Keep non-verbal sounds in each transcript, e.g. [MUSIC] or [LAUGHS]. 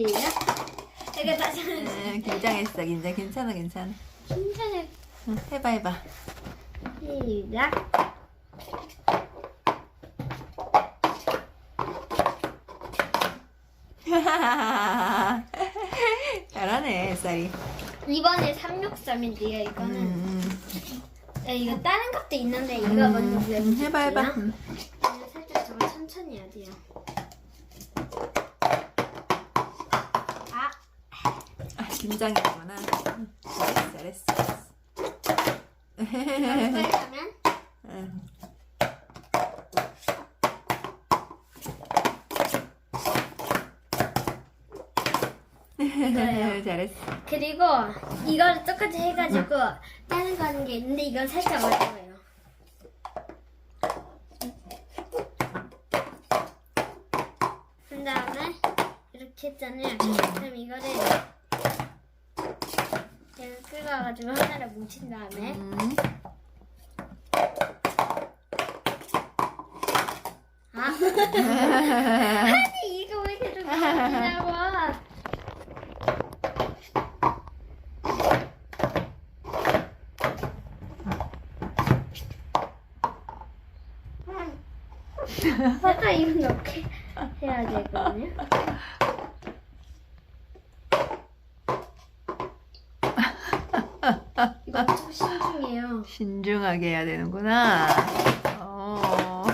이게 다시 응, 긴장했어, 긴장. 괜찮아, 괜찮아. 괜찮아. 응, 해봐, 해봐. 시작. [LAUGHS] 잘하네, 쌀이. 이번에 363인데요. 이거는 음, 네, 이거 다른 것도 있는데 이거 음, 먼저 음, 보여드릴게요. 해봐, 해봐. 음. 살짝 저거 천천히 해야 돼요. 아, 응, 잘했어, 잘했어. 하면 응. 이거예요. 잘했어. 그리고 이거를 똑같이 해가지고 다른 거 하는 게 있는데 이건 살짝 어려워요. 그 다음에 이렇게 했잖아요. 그럼 이거를 이렇게 끌어가지고 하나를 뭉친 다음에 음. 아 아니 이거 왜 계속 나오냐고 [LAUGHS] 살짝 이거 넣게 해야 되거든요. [LAUGHS] 이거 좀 신중해요. 신중하게 해야 되는구나. 어,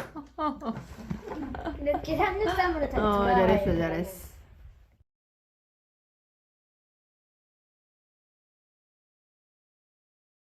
이렇게 삼육삼으로 다 어. 잘했어, 잘했어.